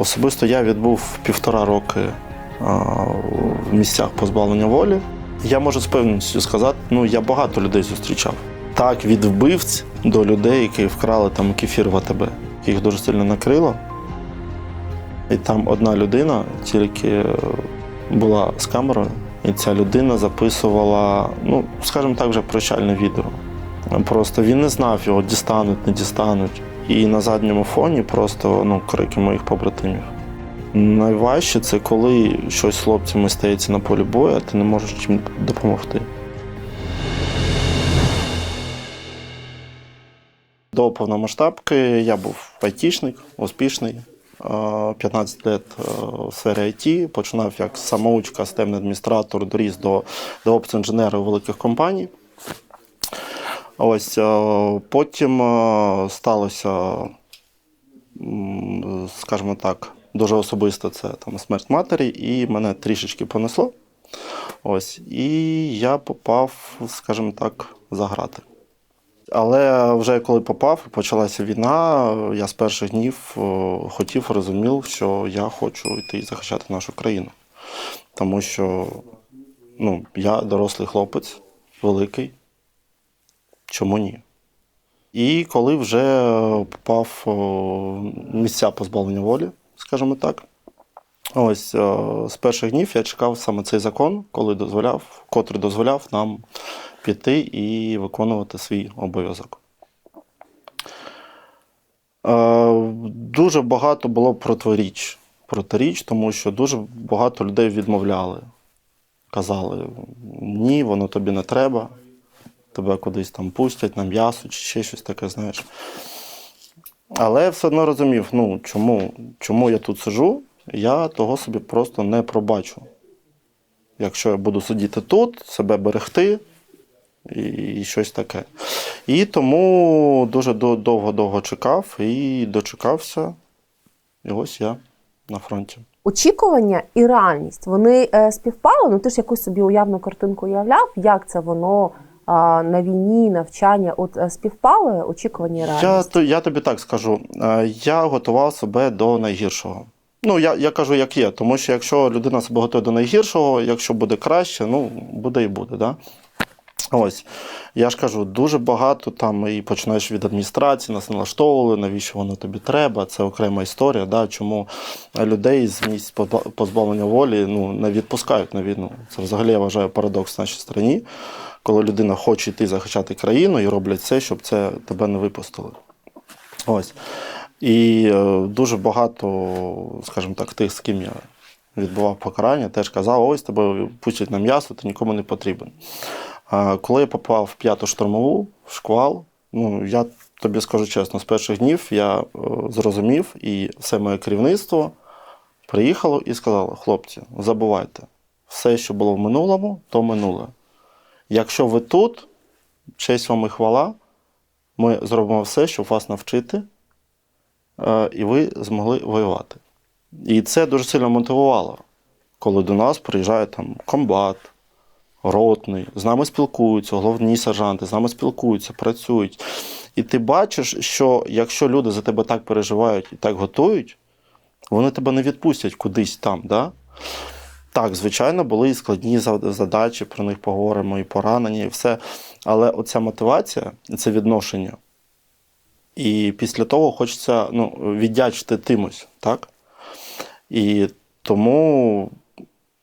Особисто я відбув півтора роки в місцях позбавлення волі. Я можу з певністю сказати, ну я багато людей зустрічав. Так, від вбивць до людей, які вкрали там кефір в АТБ, їх дуже сильно накрило. І там одна людина тільки е, була з камерою, і ця людина записувала, ну, скажімо так, вже прощальне відео. Просто він не знав, його дістануть, не дістануть. І на задньому фоні просто ну, крики моїх побратимів. Найважче це коли щось з хлопцями стається на полі бою, а ти не можеш чим допомогти. До повномасштабки я був айтішник, успішний. Е, 15 років в сфері IT. Починав як самоучка, системний адміністратор, доріс до, до опц-інженера у великих компаній. Ось е, потім е, сталося, скажімо так, дуже особисто це там смерть матері, і мене трішечки понесло. Ось, і я попав, скажімо так, за грати. Але вже коли попав і почалася війна, я з перших днів е, хотів, розумів, що я хочу йти і захищати нашу країну. Тому що ну, я дорослий хлопець, великий. Чому ні? І коли вже попав місця позбавлення волі, скажімо так, ось з перших днів я чекав саме цей закон, коли дозволяв, котрий дозволяв нам піти і виконувати свій обов'язок. Е, Дуже багато було протиріч, протиріч, тому що дуже багато людей відмовляли. Казали, ні, воно тобі не треба, тебе кудись там пустять на м'ясо чи ще щось таке, знаєш. Але я все одно розумів, ну, чому, чому я тут сижу, я того собі просто не пробачу. Якщо я буду сидіти тут, себе берегти і, і щось таке. І тому дуже довго-довго чекав і дочекався. І ось я на фронті. Очікування і реальність вони е, співпали. Ну ти ж якусь собі уявну картинку уявляв, як це воно на війні, навчання, от е, співпали очікування і Я, то- я тобі так скажу. е, Я готував себе до найгіршого. Ну, я, я кажу, як є, тому що якщо людина себе готує до найгіршого, якщо буде краще, ну буде і буде. Да? Ось. Я ж кажу, дуже багато там і починаєш від адміністрації, нас налаштовували, навіщо воно тобі треба. Це окрема історія, да? чому людей з місць позбавлення волі ну, не відпускають на війну. Це взагалі я вважаю парадокс в нашій країні, коли людина хоче йти захищати країну і роблять все, щоб це тебе не випустили. Ось. І е, дуже багато, скажімо так, тих, з ким я відбував покарання, теж казав, ось тебе пустять на м'ясо, ти нікому не потрібен. Коли я попав в п'яту штурмову, в шквал, ну я тобі скажу чесно, з перших днів я е, зрозумів, і все моє керівництво приїхало і сказало: хлопці, забувайте, все, що було в минулому, то минуле. Якщо ви тут, честь вам і хвала, ми зробимо все, щоб вас навчити, е, і ви змогли воювати. І це дуже сильно мотивувало, коли до нас приїжджає там комбат, ротний, з нами спілкуються, головні сержанти, з нами спілкуються, працюють. І ти бачиш, що якщо люди за тебе так переживають і так готують, вони тебе не відпустять кудись там. Да? Так, звичайно, були і складні задачі, про них поговоримо, і поранення, і все. Але оця мотивація, це відношення. І після того хочеться ну, віддячити тимось, так? І тому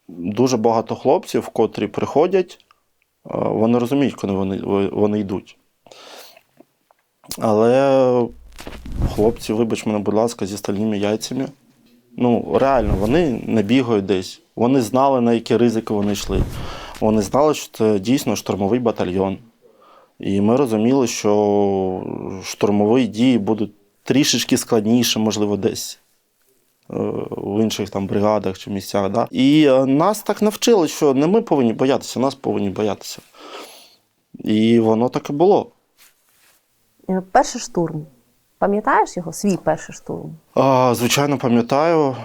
дуже багато хлопців, котрі приходять, е, вони розуміють, коли вони, вони йдуть. Але хлопці, вибач мене, будь ласка, зі стальними яйцями. Ну, реально, вони не бігають десь. Вони знали, на які ризики вони йшли. Вони знали, що це дійсно штурмовий батальйон. І ми розуміли, що штурмові дії будуть трішечки складніше, можливо, десь е, в інших там бригадах чи місцях. Да? І е, нас так навчили, що не ми повинні боятися, нас повинні боятися. І воно так і було. Е, Перший штурм. Пам'ятаєш його? Свій перший штурм? А, звичайно, пам'ятаю.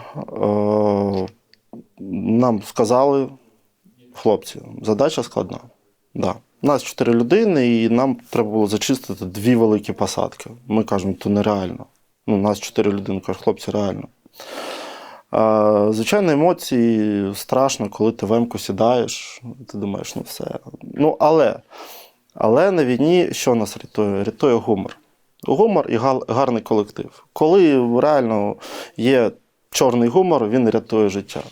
Нам сказали, хлопці, задача складна. Да. Нас чотири людини, і нам треба було зачистити дві великі посадки. Ми кажемо, то нереально. Ну, нас чотири людини кажуть, хлопці, реально. А, звичайно, емоції страшно, коли ти в емку сідаєш, ти думаєш, ну все. Ну, але, але на війні що нас рятує? Рятує гумор. Гумор і гарний колектив. Коли реально є чорний гумор, він рятує життя.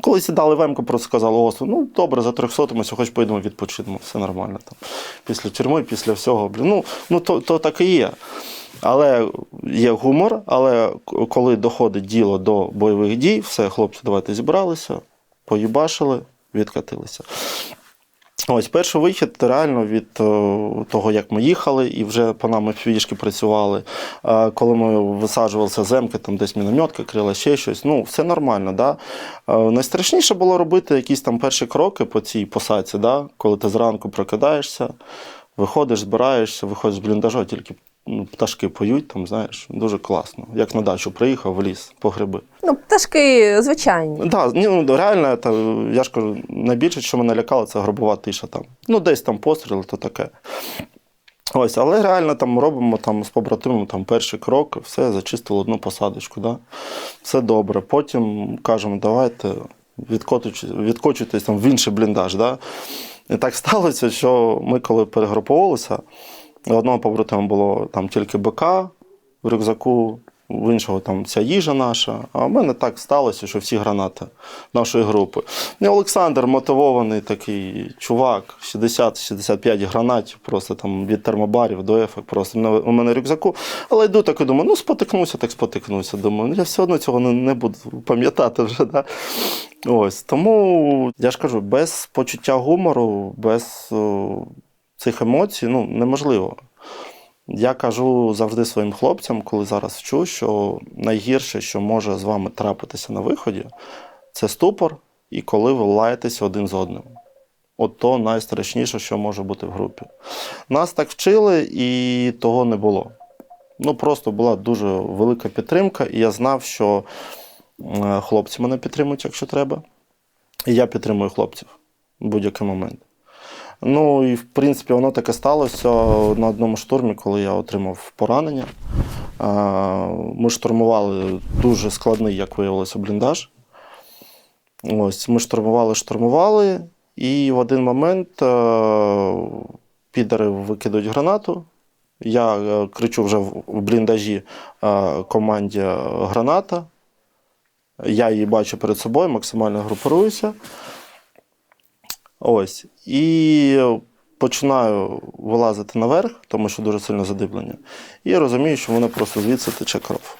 Коли сідали в Емку, просто сказали, Осу, ну добре, за 300 ми сьогодні поїдемо відпочинемо, все нормально. Там. Після тюрми, після всього. Блін. Ну, ну то, то так і є. Але є гумор, але коли доходить діло до бойових дій, все, хлопці, давайте зібралися, поїбашили, відкатилися. Ось перший вихід реально від е, того, як ми їхали, і вже по нам фішки працювали. Коли ми висаджувалися земки, там десь мінометка, крила ще щось. Ну, все нормально. Да? Е, найстрашніше було робити якісь там перші кроки по цій посадці, да? коли ти зранку прокидаєшся, виходиш, збираєшся, виходиш з бліндажу, тільки ну, пташки поють, там, знаєш, дуже класно. Як на дачу приїхав в ліс по гриби. Ну, пташки звичайні. Да, ні, ну, реально, це, я ж кажу, найбільше, що мене лякало, це гробова тиша там. Ну, десь там постріли, то таке. Ось, але реально там робимо там, з побратимом там, перший крок, все, зачистили одну посадочку. Да? Все добре. Потім кажемо, давайте відкочуйтесь, там в інший бліндаж. Да? І так сталося, що ми, коли перегруповувалися, одного побратима було там тільки БК в рюкзаку, в іншого там ця їжа наша. А в мене так сталося, що всі гранати нашої групи. І Олександр мотивований такий чувак, 60-65 гранатів, просто там від термобарів до ефек, просто у мене рюкзаку. Але йду так і думаю, ну спотикнуся, так спотикнуся. Думаю, ну я все одно цього не, не буду пам'ятати вже. Да? Ось. Тому я ж кажу, без почуття гумору, без о, цих емоцій ну, неможливо. Я кажу завжди своїм хлопцям, коли зараз вчу, що найгірше, що може з вами трапитися на виході, це ступор, і коли ви лаєтеся один з одним. От то найстрашніше, що може бути в групі. Нас так вчили, і того не було. Ну, просто була дуже велика підтримка, і я знав, що е, хлопці мене підтримують, якщо треба. І я підтримую хлопців в будь-який момент. Ну і в принципі воно таке сталося на одному штурмі, коли я отримав поранення. Ми штурмували дуже складний, як виявилося, бліндаж. Ось, ми штурмували, штурмували, і в один момент підари викидають гранату. Я е, кричу вже в бліндажі команді е, граната. Я її бачу перед собою, максимально групируюся. Ось. І починаю вилазити наверх, тому що дуже сильно задиблення. І розумію, що воно просто звідси тече кров.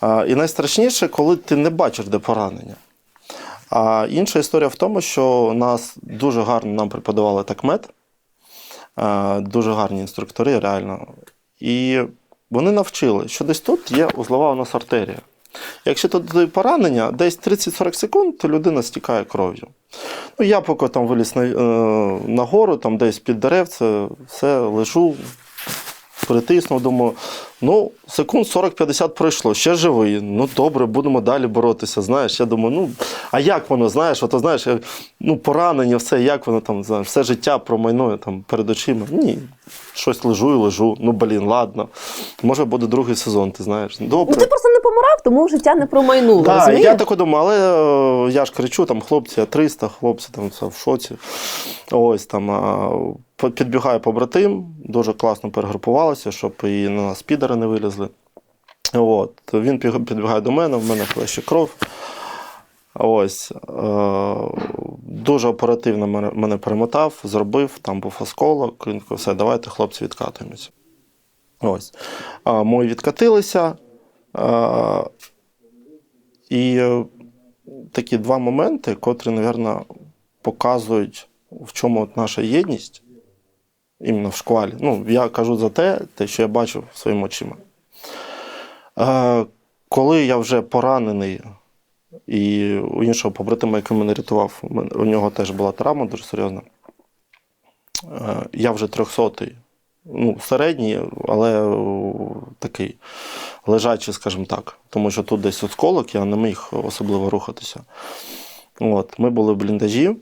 А, і найстрашніше, коли ти не бачиш, де поранення. А інша історія в тому, що нас дуже гарно нам преподавали такмет, дуже гарні інструктори, реально. І вони навчили, що десь тут є узлова у нас артерія. Якщо буде поранення, десь 30-40 секунд, то людина стікає кров'ю. Ну, я поки там виліз на, е, на гору, там десь під деревце, все, лежу, притиснув, думаю, ну, секунд 40-50 пройшло, ще живий. Ну, добре, будемо далі боротися. Знаєш, я думаю, ну, а як воно, знаєш, ото, знаєш, ну, поранення, все, як воно там, знаєш, все життя промайнує там перед очима. Ні, щось лежу і лежу. Ну, блін, ладно. Може буде другий сезон, ти знаєш. Добре. Ну ти просто помирав, тому життя не промайнуло. Так, я так думаю, але е, я ж кричу, там хлопці, а 300, хлопці там все в шоці. Ось там підбігає побратим, дуже класно перегрупувалися, щоб і на нас підари не вилізли. От. Він підбігає до мене, в мене плеще кров. Ось. Е, дуже оперативно мене, перемотав, зробив, там був осколок. Він сказав, все, давайте, хлопці, відкатуємося. Ось. Ми відкатилися. І е, такі два моменти, котрі, мабуть, показують, в чому от наша єдність, іменно в шквалі. Ну, я кажу за те, те, що я бачив своїми очима. Е, коли я вже поранений, і у іншого побратима, який мене рятував, у нього теж була травма дуже серйозна. Е, Я вже трьохсотий, ну, середній, але такий лежачий, скажімо так. Тому що тут десь осколок, я не міг особливо рухатися. От, ми були в бліндажі.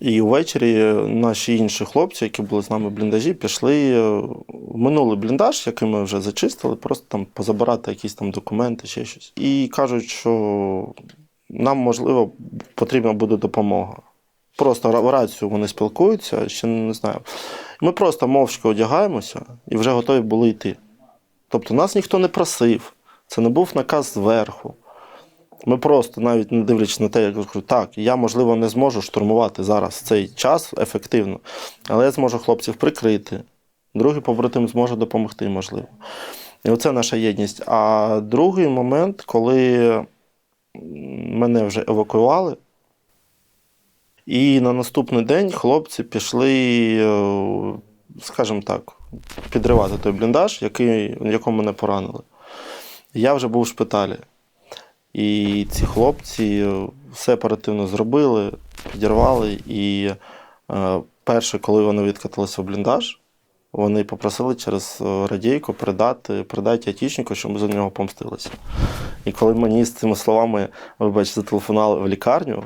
І ввечері наші інші хлопці, які були з нами в бліндажі, пішли е, в минулий бліндаж, який ми вже зачистили, просто там позабирати якісь там документи, ще щось. І кажуть, що нам, можливо, потрібна буде допомога. Просто в рацію вони спілкуються, ще не знаю. Ми просто мовчки одягаємося і вже готові були йти. Тобто нас ніхто не просив, це не був наказ зверху. Ми просто, навіть не дивлячись на те, як я кажу, так, я, можливо, не зможу штурмувати зараз цей час ефективно, але я зможу хлопців прикрити. Другий побратим зможе допомогти, можливо. І оце наша єдність. А другий момент, коли мене вже евакуювали, і на наступний день хлопці пішли, е, скажімо так, підривати той бліндаж, який, якому мене поранили. Я вже був в шпиталі. І ці хлопці все оперативно зробили, підірвали. І е, перше, коли вони відкатилися в бліндаж, вони попросили через е, радійку передати, передати айтішнику, щоб ми за нього помстилися. І коли мені з цими словами, вибач, зателефонували в лікарню,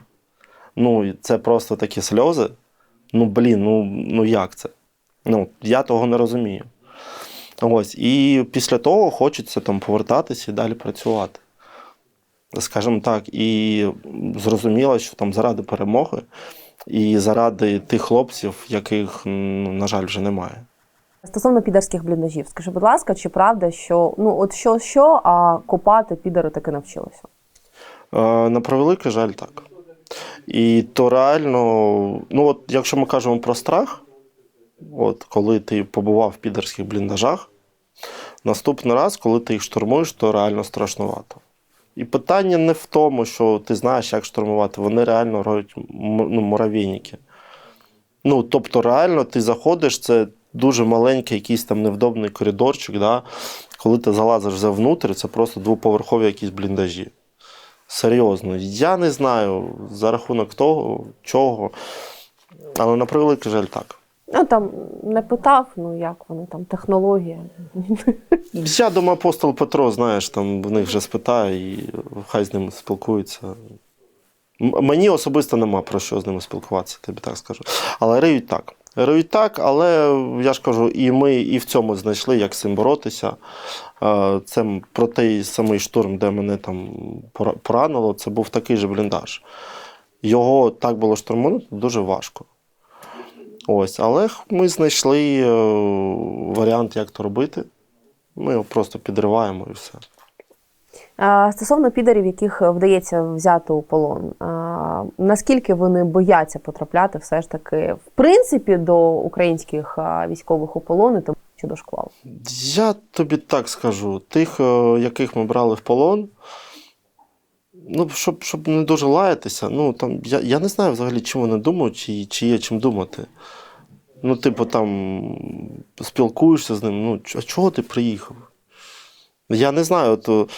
ну це просто такі сльози. Ну, блін, ну, ну як це? Ну, я того не розумію. Ось. І після того хочеться там повертатися і далі працювати. Скажімо так, і зрозуміло, що там заради перемоги і заради тих хлопців, яких, ну, на жаль, вже немає. Стосовно підерських бліндажів, скажи, будь ласка, чи правда, що ну от що, що, а копати підери таки навчилися? Е, На превеликий жаль, так. І то реально, ну от якщо ми кажемо про страх, от коли ти побував в підерських бліндажах, наступний раз, коли ти їх штурмуєш, то реально страшнувато. І питання не в тому, що ти знаєш, як штурмувати, вони реально м- ну, муравейники. Ну, тобто, реально ти заходиш, це дуже маленький якийсь там невдобний коридорчик, да? коли ти залазиш вже внутрі, це просто двоповерхові якісь бліндажі. Серйозно, я не знаю за рахунок того, чого. Але на превеликий жаль, так. Ну там не питав, ну як вони там, технологія. Я думаю, апостол Петро, знаєш, там в них вже спитає і хай з ними спілкуються. Мені особисто нема про що з ними спілкуватися, тобі так скажу. Але риють так. Риють так, але я ж кажу, і ми і в цьому знайшли, як з цим боротися. Е, Це про той самий штурм, де мене там поранило, це був такий же бліндаж. Його так було штурманути дуже важко. Ось, але ми знайшли е, варіант, як то робити. Ми його просто підриваємо і все. Стосовно підерів, яких вдається взяти у полон, наскільки вони бояться потрапляти все ж таки, в принципі, до українських військових у полон, чи до шквал? Я тобі так скажу: тих, е, яких ми брали в полон, ну, щоб, щоб не дуже лаятися, ну там я, я не знаю взагалі, чим вони думають, чи, чи є чим думати. Ну, типу, там спілкуєшся з ним, ну, а чого ти приїхав? Я не знаю, то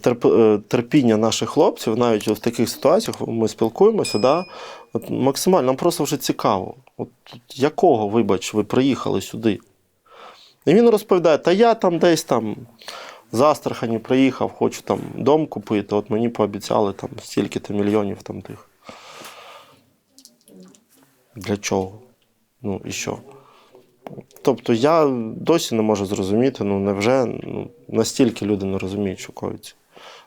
терп, е, терпіння наших хлопців, навіть в таких ситуаціях ми спілкуємося, да, от максимально нам просто вже цікаво. От якого, вибач, ви приїхали сюди? І він розповідає, та я там десь там з Астрахані приїхав, хочу там дом купити, от мені пообіцяли там стільки-то мільйонів там тих. Для чого? Ну і що? Тобто я досі не можу зрозуміти, ну невже ну, настільки люди не розуміють, що коїться.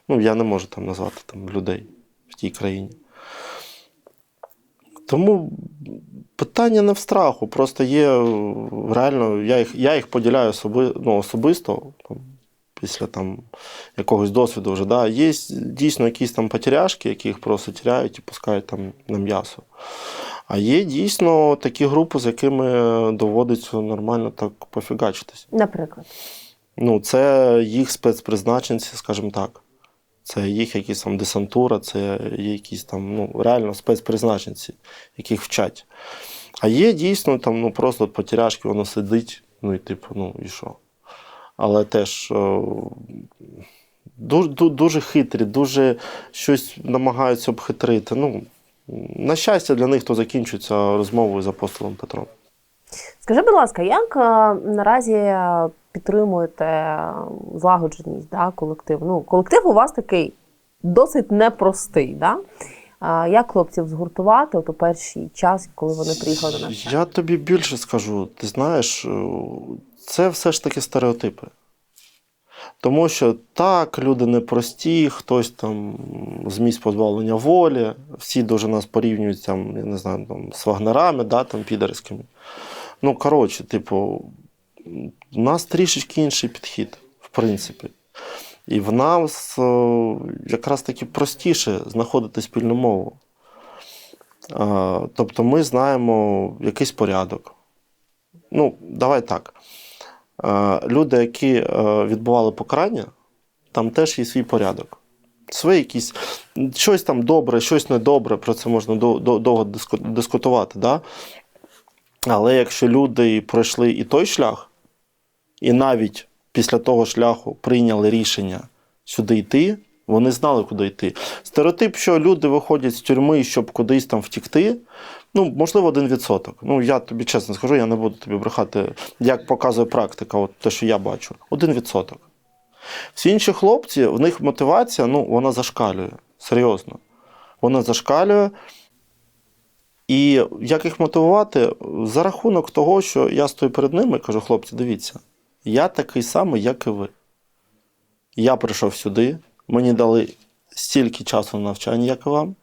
Ну, я не можу там назвати там, людей в тій країні. Тому питання не в страху, просто є реально, я їх, я їх поділяю особи, ну, особисто там, після там, якогось досвіду вже. Да. Є дійсно якісь там потеряшки, які їх просто тіряють і пускають там на м'ясо. А є дійсно такі групи, з якими доводиться нормально так пофігачитись. Наприклад, Ну, це їх спецпризначенці, скажімо так. Це їх якісь там десантура, це є якісь там ну, реально спецпризначенці, яких вчать. А є дійсно там ну, просто потеряшки, воно сидить, ну і типу, ну і що. Але теж е, дуже, дуже хитрі, дуже щось намагаються обхитрити. Ну, на щастя, для них то закінчується розмовою з апостолом Петром. скажи, будь ласка, як наразі підтримуєте злагодженість да, колективу? Ну, колектив у вас такий досить непростий. Да? Як хлопців згуртувати от у перший час, коли вони приїхали до нас? Я тобі більше скажу. Ти знаєш, е, це все ж таки стереотипи. Тому що так, люди непрості, хтось там з місць позбавлення волі, всі дуже нас порівнюють там, я не знаю, там, з вагнерами, да, там, підерськими. Ну, коротше, типу, у нас трішечки інший підхід, в принципі. І в нас е, якраз таки простіше знаходити спільну мову. Е, Тобто ми знаємо якийсь порядок. Ну, давай так. Е, Люди, які е, відбували покарання, там теж є свій порядок. Свої якісь, щось там добре, щось недобре, про це можна до- до- довго дискутувати. Да? Але якщо люди пройшли і той шлях, і навіть після того шляху прийняли рішення сюди йти, вони знали, куди йти. Стереотип, що люди виходять з тюрми, щоб кудись там втікти, ну, можливо, один відсоток. Ну, я тобі чесно скажу, я не буду тобі брехати, як показує практика, от те, що я бачу. Один відсоток. Всі інші хлопці, в них мотивація, ну, вона зашкалює. Серйозно. Вона зашкалює. І як їх мотивувати? За рахунок того, що я стою перед ними і кажу, хлопці, дивіться, я такий самий, як і ви. Я прийшов сюди, мені дали стільки часу на навчання, як і вам.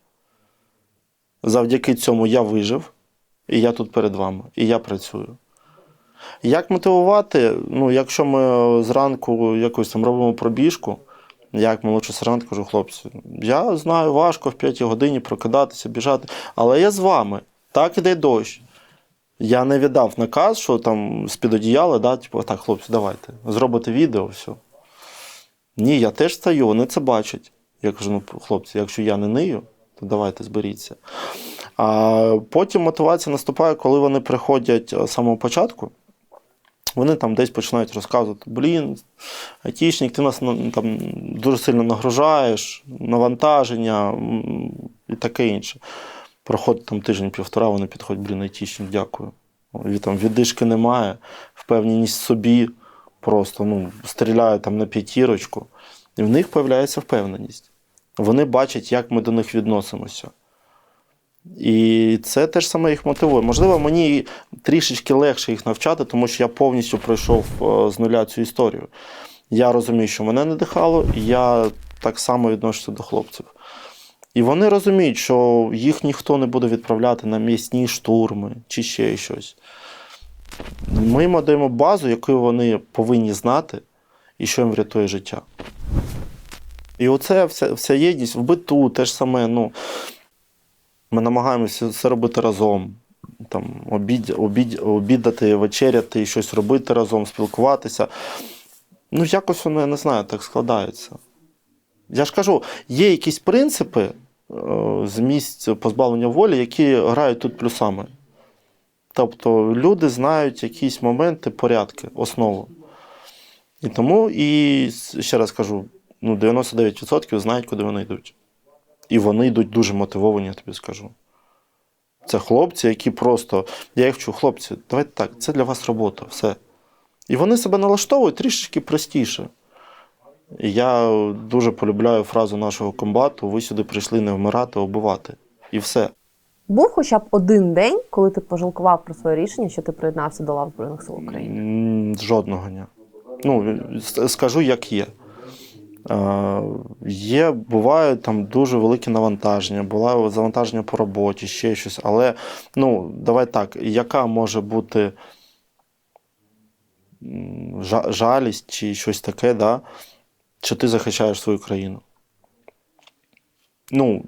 Завдяки цьому я вижив, і я тут перед вами, і я працюю. Як мотивувати? Ну, якщо ми зранку якось там робимо пробіжку, як молодший сержант кажу, хлопці, я знаю, важко в 5 годині прокидатися, біжати, але я з вами. Так іде дощ. Я не віддав наказ, що там з-під одіяла, да, типу, так, хлопці, давайте, зробите відео, все. Ні, я теж стою, вони це бачать. Я кажу, ну, хлопці, якщо я не нию, то давайте зберіться. А потім мотивація наступає, коли вони приходять е, з самого початку. Вони там десь починають розказувати: блін, айтішник, ти нас там дуже сильно нагружаєш, навантаження і таке інше. Проходить там тиждень-півтора, вони підходять, блін, айтішник, дякую. Там віддишки немає, впевненість в собі, просто ну, стріляють там на п'ятірочку. І в них з'являється впевненість. Вони бачать, як ми до них відносимося. І це теж саме їх мотивує. Можливо, мені трішечки легше їх навчати, тому що я повністю пройшов е, з нуля цю історію. Я розумію, що мене надихало, і я так само відношуся до хлопців. І вони розуміють, що їх ніхто не буде відправляти на м'ясні штурми чи ще щось. Ми їм даємо базу, яку вони повинні знати, і що їм врятує життя. І оце вся, вся єдність в биту, те ж саме. Ну, ми намагаємося все робити разом. Там, обід, обід, обідати, вечеряти, щось робити разом, спілкуватися. Ну, якось воно, я не знаю, так складається. Я ж кажу, є якісь принципи е, з місць позбавлення волі, які грають тут плюсами. Тобто люди знають якісь моменти, порядки, основу. І тому, і ще раз кажу, ну, 99% знають, куди вони йдуть. І вони йдуть дуже мотивовані, я тобі скажу. Це хлопці, які просто. Я їх вчу, хлопці, давайте так, це для вас робота, все. І вони себе налаштовують трішечки простіше. І я дуже полюбляю фразу нашого комбату: ви сюди прийшли не вмирати, а вбивати. І все. Був хоча б один день, коли ти пожалкував про своє рішення, що ти приєднався до лав Збройних сил України. Жодного дня. Ну, скажу, як є. Є, бувають там дуже великі навантаження, буває завантаження по роботі, ще щось. Але ну, давай так, яка може бути жалість чи щось таке, да, що ти захищаєш свою країну? Ну,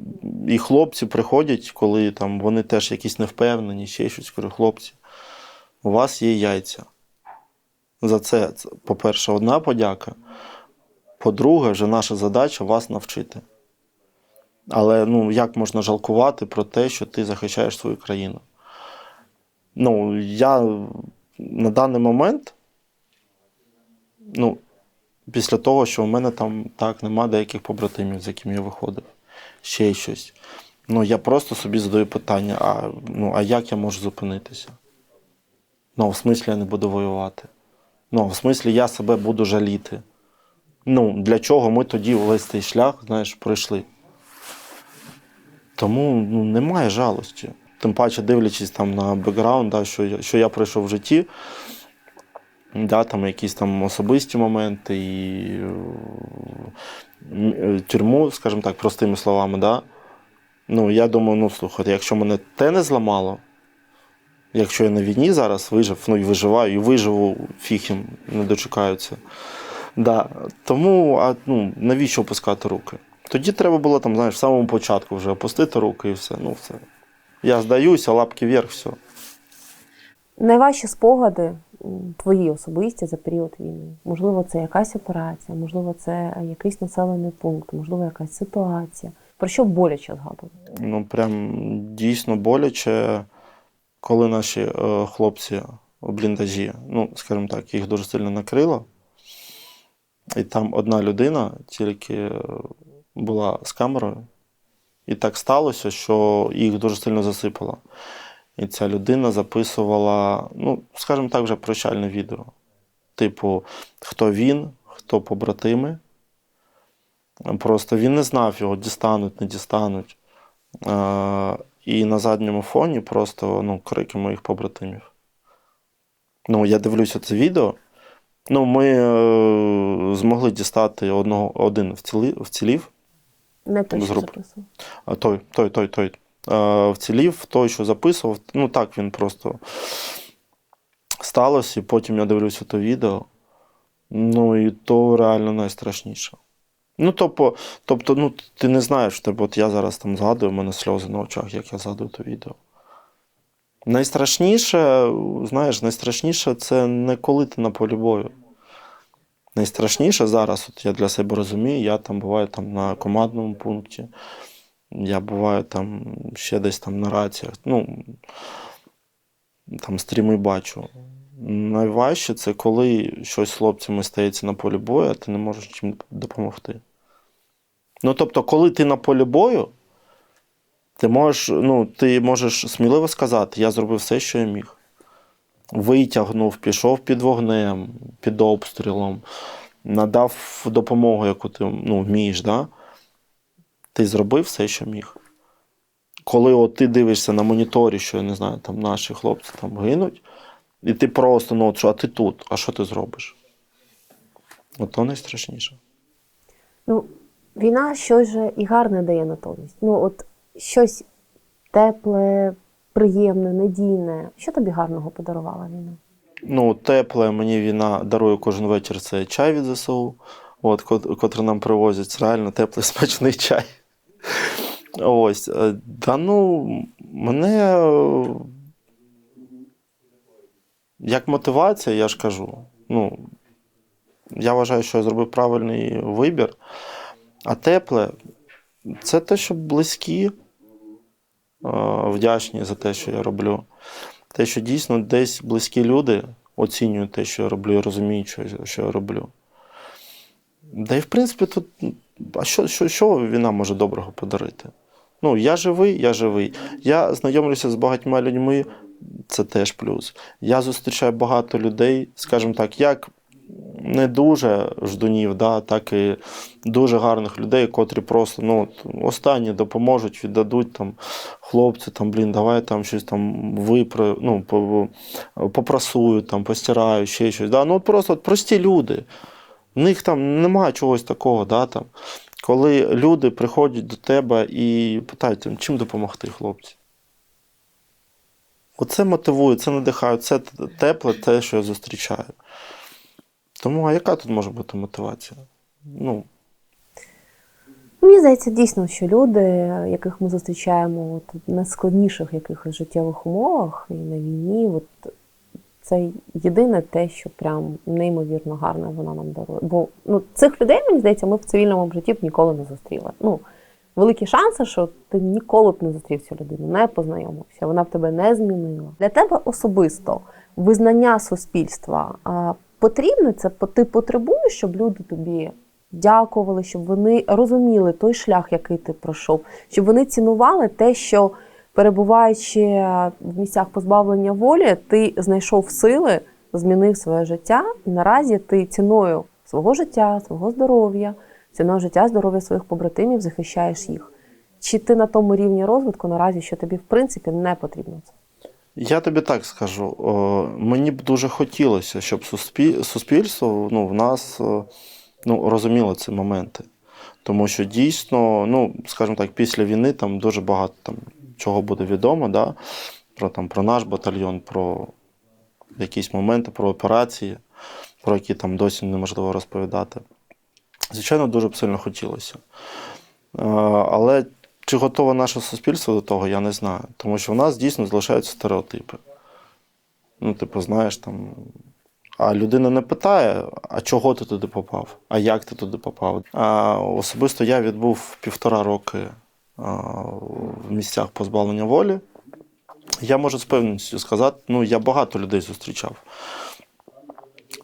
і хлопці приходять, коли там вони теж якісь невпевнені, ще щось. Кажу, хлопці, у вас є яйця. За це, по-перше, одна подяка. По-друге, вже наша задача вас навчити. Але ну, як можна жалкувати про те, що ти захищаєш свою країну? Ну, я на даний момент, ну, після того, що у мене там так нема деяких побратимів, з якими я виходив, ще й щось. Ну, я просто собі задаю питання: а, ну, а як я можу зупинитися? Ну, в смислі я не буду воювати. Ну, в смислі, я себе буду жаліти. Ну, для чого ми тоді весь цей шлях, знаєш, пройшли? Тому ну, немає жалості. Тим паче, дивлячись там на бекграунд, да, що, що я пройшов в житті, да, там якісь там особисті моменти і е, тюрму, скажімо так, простими словами, да. Ну, я думаю, ну слухайте, якщо мене те не зламало, якщо я на війні зараз вижив, ну і виживаю, і виживу, фіг їм не дочекаються. Да. Тому а, ну, навіщо опускати руки? Тоді треба було там, знаєш, в самому початку вже опустити руки і все. Ну, все. Я здаюся, лапки вверх, все. Найважчі спогади твої особисті за період війни. Можливо, це якась операція, можливо, це якийсь населений пункт, можливо, якась ситуація. Про що боляче згадувати? Ну, прям дійсно боляче, коли наші е, хлопці в бліндажі, ну, скажімо так, їх дуже сильно накрило. І там одна людина тільки е, була з камерою. І так сталося, що їх дуже сильно засипало. І ця людина записувала, ну, скажімо так, вже прощальне відео. Типу, хто він, хто побратими. Просто він не знав його, дістануть, не дістануть. Е, і на задньому фоні просто ну, крики моїх побратимів. Ну, я дивлюся це відео. Ну, ми е, змогли дістати одного, один вцілі, вцілів, Не той, що записував. а той, той, той, той. Е, вцілів, той, що записував. Ну так він просто сталося, і потім я дивлюся то відео. Ну і то реально найстрашніше. Ну, тобто, тобто ну, ти не знаєш, типу, от я зараз там згадую, у мене сльози на очах, як я згадую то відео. Найстрашніше, знаєш, найстрашніше це не коли ти на полі бою. Найстрашніше зараз, от я для себе розумію, я там буваю там на командному пункті, я буваю там ще десь там на раціях. Ну, там стріми бачу. Найважче це коли щось з хлопцями стається на полі бою, а ти не можеш чим допомогти. Ну, тобто, коли ти на полі бою, ти можеш, ну, ти можеш сміливо сказати, я зробив все, що я міг. Витягнув, пішов під вогнем, під обстрілом, надав допомогу, яку ти ну, вмієш, да? ти зробив все, що міг. Коли от ти дивишся на моніторі, що я не знаю, там наші хлопці там гинуть, і ти просто, ну, а ти тут, а що ти зробиш? От то найстрашніше. Ну, війна щось же і гарне дає натомість. Ну, от щось тепле, приємне, надійне. Що тобі гарного подарувала війна? Ну, тепле мені війна дарує кожен вечір це чай від ЗСУ, от, котрий нам привозять. Реально теплий смачний чай. Ось. е, Да ну, мене е, як мотивація, я ж кажу. Ну, я вважаю, що я зробив правильний вибір. А тепле це те, що близькі, вдячні за те, що я роблю. Те, що дійсно десь близькі люди оцінюють те, що я роблю, і розуміють, що я роблю. Да і в принципі, тут, а що, що, що війна може доброго подарити? Ну, я живий, я живий. Я знайомлюся з багатьма людьми, це теж плюс. Я зустрічаю багато людей, скажімо так, як не дуже ждунів, да, так і дуже гарних людей, котрі просто ну, останні допоможуть, віддадуть там хлопці, там, блін, давай там щось там випро, ну, по- попрасую, там, постираю, ще щось. Да? Ну, от просто от прості люди. В них там немає чогось такого, да, там. коли люди приходять до тебе і питають, «Ем, чим допомогти, хлопці. Оце мотивує, це надихає, це тепле, те, що я зустрічаю. Тому, а яка тут може бути мотивація? Ну, Мені здається, дійсно, що люди, яких ми зустрічаємо от, в найскладніших якихось життєвих умовах і на війні, от, це єдине те, що прям неймовірно гарне вона нам дарує. Бо ну, цих людей, мені здається, ми в цивільному житті б ніколи не зустріли. Ну, великі шанси, що ти ніколи б не зустрів цю людину, не познайомився, вона б тебе не змінила. Для тебе особисто визнання суспільства а, потрібне це, ти потребуєш, щоб люди тобі дякували, щоб вони розуміли той шлях, який ти пройшов, щоб вони цінували те, що перебуваючи в місцях позбавлення волі, ти знайшов сили, змінив своє життя, і наразі ти ціною свого життя, свого здоров'я, ціною життя, здоров'я своїх побратимів захищаєш їх. чи ти на тому рівні розвитку наразі, що тобі в принципі не потрібно це? Я тобі так скажу. Мені б дуже хотілося, щоб суспільство ну, в нас ну, розуміло ці моменти. Тому що дійсно, ну, скажімо так, після війни там дуже багато там, чого буде відомо, да? про, там, про наш батальйон, про якісь моменти, про операції, про які там досі неможливо розповідати. Звичайно, дуже б сильно хотілося. Е, Але чи готове наше суспільство до того, я не знаю. Тому що в нас дійсно залишаються стереотипи. Ну, типу, знаєш, там. А людина не питає, а чого ти туди попав, а як ти туди попав. А особисто я відбув півтора роки а, в місцях позбавлення волі. Я можу з певністю сказати, ну, я багато людей зустрічав.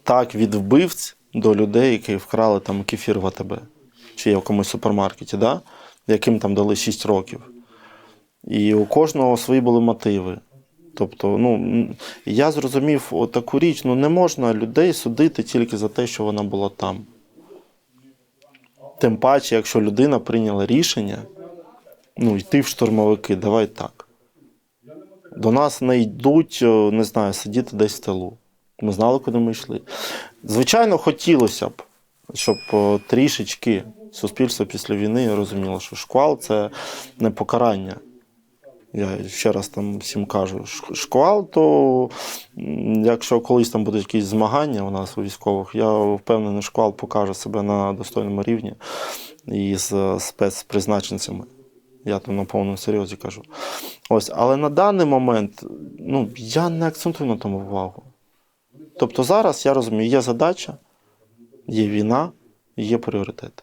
Так, від вбивць до людей, які вкрали там кефір в АТБ чи в якомусь супермаркеті, да? Яким там дали 6 років. І у кожного свої були мотиви. Тобто, ну, я зрозумів таку річ: ну не можна людей судити тільки за те, що вона була там. Тим паче, якщо людина прийняла рішення, ну, йти в штурмовики, давай так. До нас не йдуть, не знаю, сидіти десь в тилу. Ми знали, куди ми йшли. Звичайно, хотілося б, щоб трішечки суспільство після війни розуміло, що шквал це не покарання. Я ще раз там всім кажу, шквал, то якщо колись там будуть якісь змагання у нас у військових, я впевнений, шквал покаже себе на достойному рівні і з е, спецпризначенцями. Я там на повному серйозі кажу. Ось, але на даний момент ну, я не акцентую на тому увагу. Тобто зараз я розумію, є задача, є війна, є пріоритети.